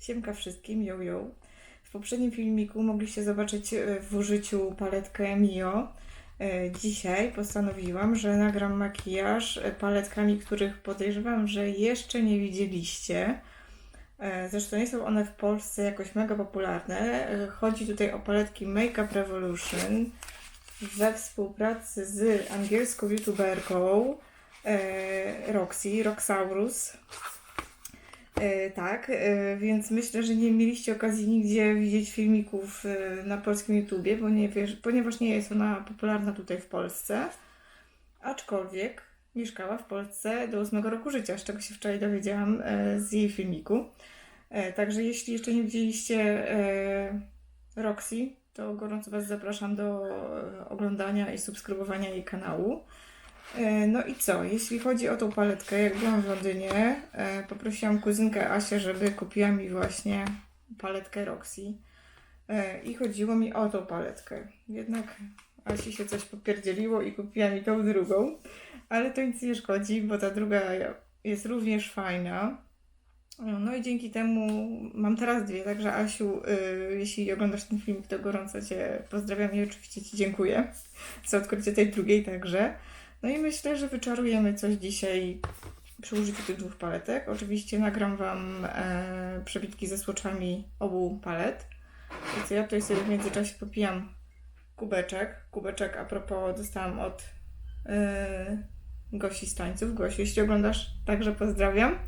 Siemka wszystkim, yo yo. W poprzednim filmiku mogliście zobaczyć e, w użyciu paletkę Mio. E, Dzisiaj postanowiłam, że nagram makijaż e, paletkami, których podejrzewam, że jeszcze nie widzieliście. E, Zresztą nie są one w Polsce jakoś mega popularne. E, Chodzi tutaj o paletki Makeup Revolution we współpracy z angielską youtuberką e, Roxy, Roxaurus. Tak, więc myślę, że nie mieliście okazji nigdzie widzieć filmików na polskim YouTubie, ponieważ nie jest ona popularna tutaj w Polsce. Aczkolwiek mieszkała w Polsce do 8 roku życia, z czego się wczoraj dowiedziałam e, z jej filmiku. E, Także jeśli jeszcze nie widzieliście e, Roxy, to gorąco Was zapraszam do oglądania i subskrybowania jej kanału. No i co? Jeśli chodzi o tą paletkę, jak byłam w Londynie, poprosiłam kuzynkę Asię, żeby kupiła mi właśnie paletkę Roxy. I chodziło mi o tą paletkę. Jednak Asi się coś popierdzieliło i kupiła mi tą drugą. Ale to nic nie szkodzi, bo ta druga jest również fajna. No i dzięki temu mam teraz dwie, także Asiu, y, jeśli oglądasz ten film, to gorąco Cię pozdrawiam i oczywiście Ci dziękuję za odkrycie tej drugiej także. No i myślę, że wyczarujemy coś dzisiaj przy użyciu tych dwóch paletek. Oczywiście nagram Wam e, przebitki ze słoczami obu palet. Więc ja tutaj sobie w międzyczasie popijam kubeczek. Kubeczek a propos dostałam od e, Gosi z tańców. Gosiu, jeśli oglądasz, także pozdrawiam.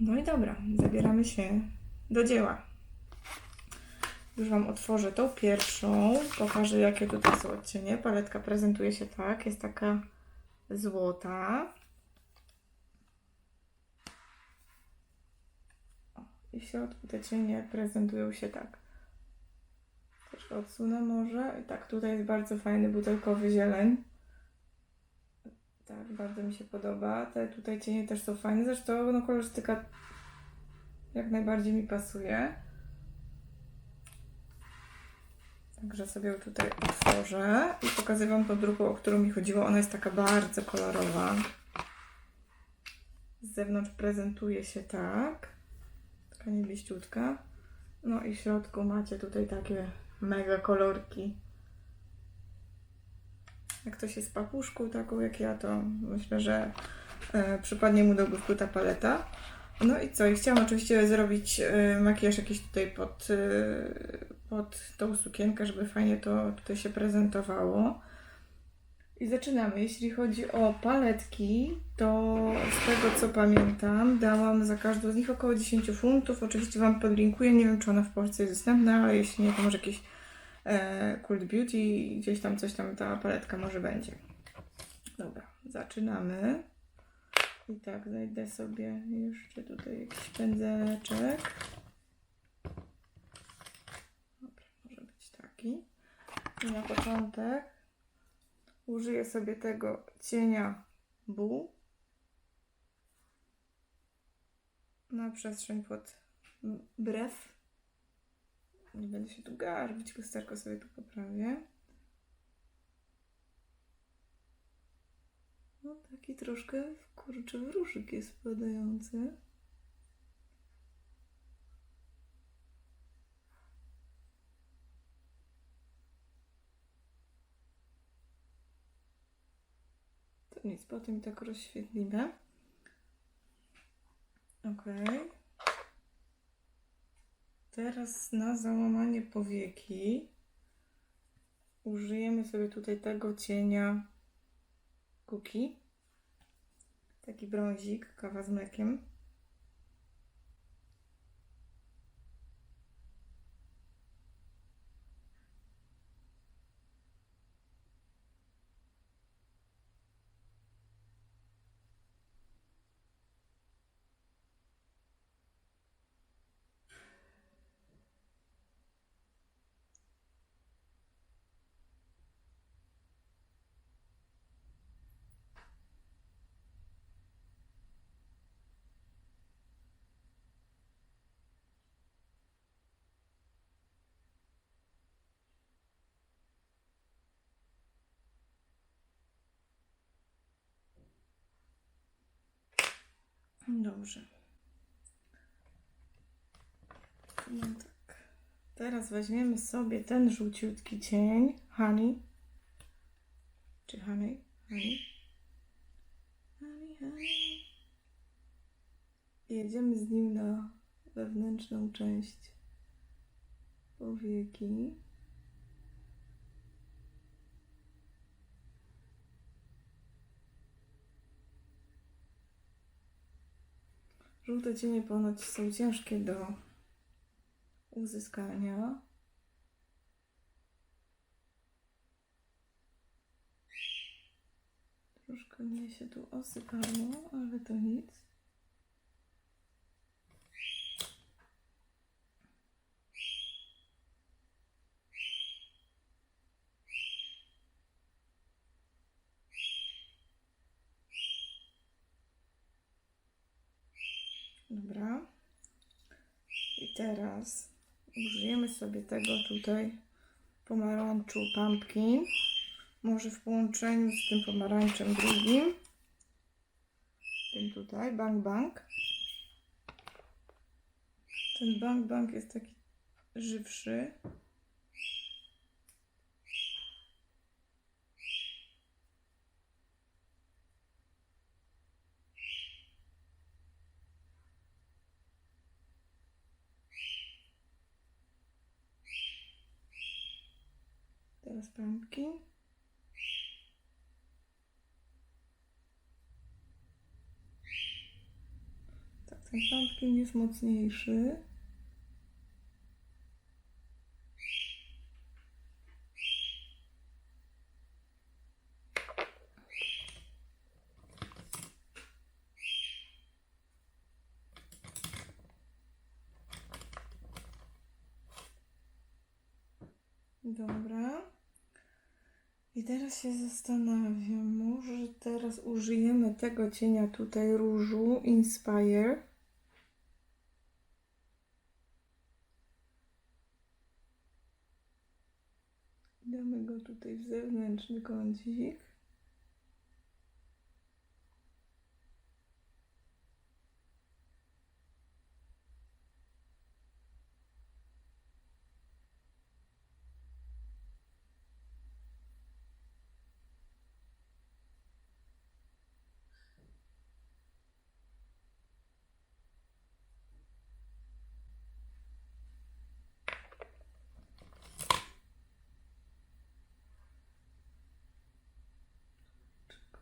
No i dobra, zabieramy się do dzieła. Już Wam otworzę tą pierwszą. Pokażę, jakie tutaj są odcienie. Paletka prezentuje się tak. Jest taka złota. I w środku te cienie prezentują się tak. Odsunę może. Tak, tutaj jest bardzo fajny butelkowy zieleń. Tak, bardzo mi się podoba. Te tutaj cienie też są fajne. Zresztą no, kolorystyka jak najbardziej mi pasuje. Także sobie tutaj otworzę i pokażę Wam tą drugą, o którą mi chodziło. Ona jest taka bardzo kolorowa. Z zewnątrz prezentuje się tak. Taka niebieściutka. No i w środku macie tutaj takie mega kolorki. Jak ktoś jest papuszką taką jak ja, to myślę, że e, przypadnie mu do gustu ta paleta. No i co? I chciałam oczywiście zrobić e, makijaż jakiś tutaj pod, e, pod tą sukienkę, żeby fajnie to tutaj się prezentowało. I zaczynamy. Jeśli chodzi o paletki, to z tego co pamiętam, dałam za każdą z nich około 10 funtów. Oczywiście Wam podlinkuję. Nie wiem, czy ona w Polsce jest dostępna, ale jeśli nie, to może jakieś Cult Beauty, gdzieś tam coś tam ta paletka może będzie. Dobra, zaczynamy. I tak, znajdę sobie jeszcze tutaj jakiś pędzeleczek. Dobra, może być taki. I na początek użyję sobie tego cienia Bu na przestrzeń pod brew. Nie będę się tu garbić, lusterko sobie tu poprawię. No taki troszkę kurczę wróżyk jest wpadający. To nic, potem tak rozświetlimy. Ok. Teraz na załamanie powieki użyjemy sobie tutaj tego cienia Cookie. Taki brązik, kawa z mlekiem. Dobrze. No tak. Teraz weźmiemy sobie ten żółciutki cień. Honey. Czy honey? Honey. Honey, honey. I jedziemy z nim na wewnętrzną część powieki. Żółte cienie ponoć są ciężkie do uzyskania. Troszkę mnie się tu osypało, ale to nic. Dobra. I teraz użyjemy sobie tego tutaj pomarańczu pumpkin. Może w połączeniu z tym pomarańczem drugim. Tym tutaj, bang bang. Ten bang bang jest taki żywszy. Pumpkin. Tak, ten pumpkin jest mocniejszy. Dobra. I teraz się zastanawiam, może teraz użyjemy tego cienia tutaj różu Inspire. Damy go tutaj w zewnętrzny kącik.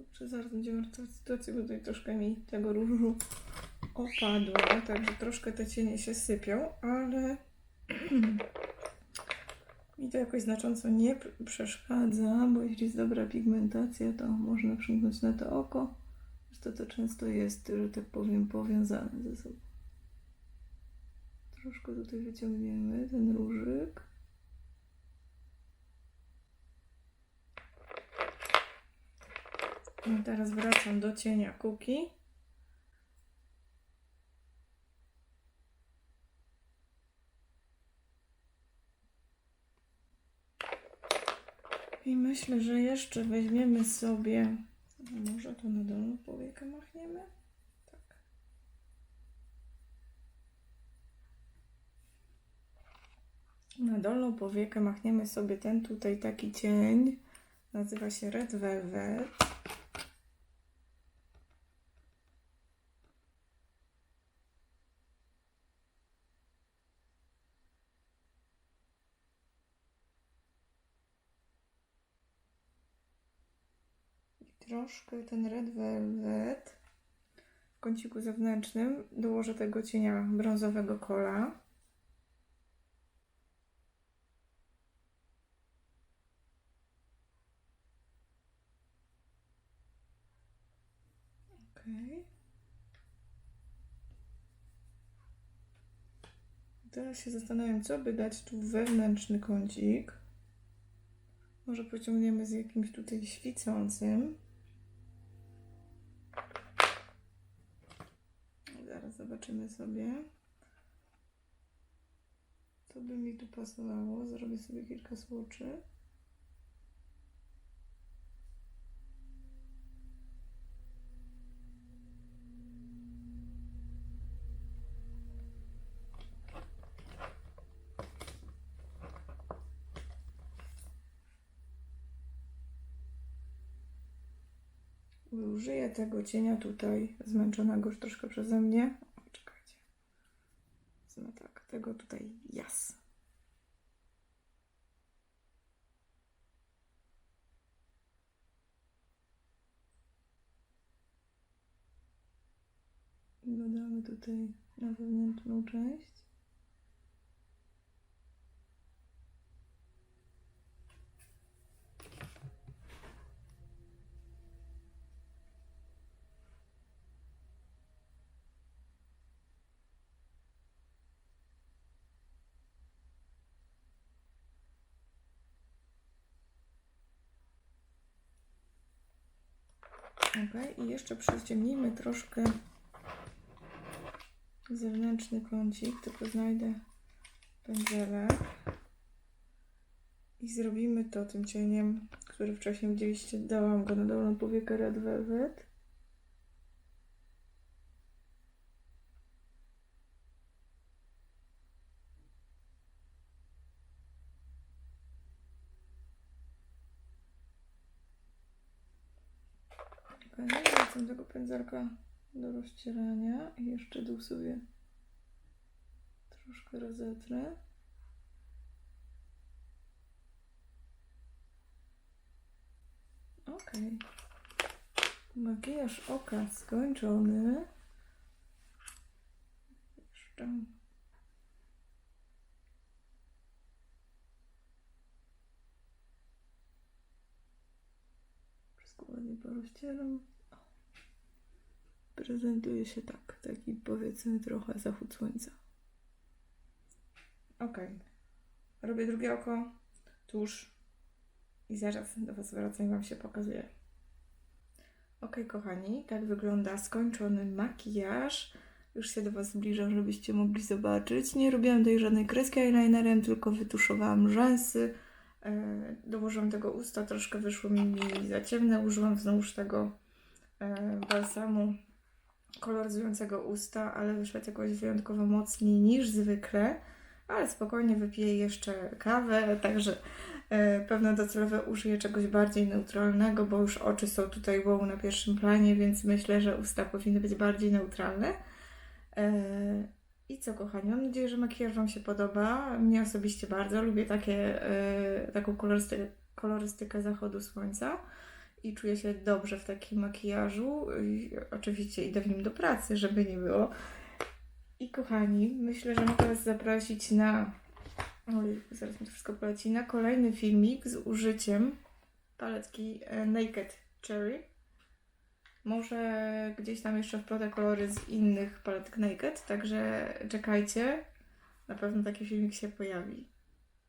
Kurczę, zaraz będziemy ratować sytuację, bo tutaj troszkę mi tego różu opadło, także troszkę te cienie się sypią, ale mi to jakoś znacząco nie przeszkadza, bo jeśli jest dobra pigmentacja, to można przymknąć na to oko. Zresztą to często jest, że tak powiem, powiązane ze sobą. Troszkę tutaj wyciągniemy ten różyk. No teraz wracam do cienia kuki. I myślę, że jeszcze weźmiemy sobie. Może to na dolną powiekę machniemy? Tak. Na dolną powiekę machniemy sobie ten tutaj taki cień. Nazywa się Red Velvet. I troszkę ten Red Velvet w kąciku zewnętrznym dołożę tego cienia brązowego kola. Teraz się zastanawiam, co by dać tu wewnętrzny kącik. Może pociągniemy z jakimś tutaj świecącym. Zobaczymy sobie. Co by mi tu pasowało? Zrobię sobie kilka słuczy. Użyję tego cienia tutaj, zmęczonego już troszkę przeze mnie, o, czekajcie. Wezmę tak, tego tutaj jas. Dodamy tutaj na wewnętrzną część. Ok, i jeszcze przyciemnijmy troszkę zewnętrzny kącik, tylko znajdę pędzelek i zrobimy to tym cieniem, który wcześniej widzieliście, dałam go na dolną powiekę Red Velvet. Okej, wracam tego pędzelka do rozcierania i jeszcze dół sobie troszkę rozetrę. Okej. Makijaż oka skończony. Jeszcze. Wszystko ładnie porozcieram. Prezentuje się tak, taki powiedzmy trochę zachód słońca. Ok. Robię drugie oko, tuż i zaraz do Was wracam i Wam się pokazuje. Ok, kochani, tak wygląda skończony makijaż. Już się do Was zbliżam, żebyście mogli zobaczyć. Nie robiłam tutaj żadnej kreski eyelinerem, tylko wytuszowałam rzęsy. E, dołożyłam tego usta, troszkę wyszło mi za ciemne. Użyłam znowuż tego e, balsamu koloryzującego usta, ale wyszedł jakoś wyjątkowo mocniej niż zwykle. Ale spokojnie wypiję jeszcze kawę, także e, pewno docelowo użyję czegoś bardziej neutralnego, bo już oczy są tutaj wow na pierwszym planie, więc myślę, że usta powinny być bardziej neutralne. I co kochani, mam nadzieję, że makijaż Wam się podoba. Mnie osobiście bardzo lubię takie, e, taką kolorystykę, kolorystykę zachodu słońca i czuję się dobrze w takim makijażu. I oczywiście idę w nim do pracy, żeby nie było. I kochani, myślę, że mogę Was zaprosić na. Oj, zaraz mi to wszystko poleci. Na kolejny filmik z użyciem paletki e, Naked Cherry. Może gdzieś tam jeszcze wplotę kolory z innych paletek Naked, także czekajcie. Na pewno taki filmik się pojawi.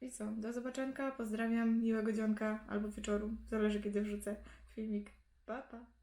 I co? Do zobaczenia. Pozdrawiam. Miłego dzionka albo wieczoru. Zależy kiedy wrzucę filmik. Pa, pa.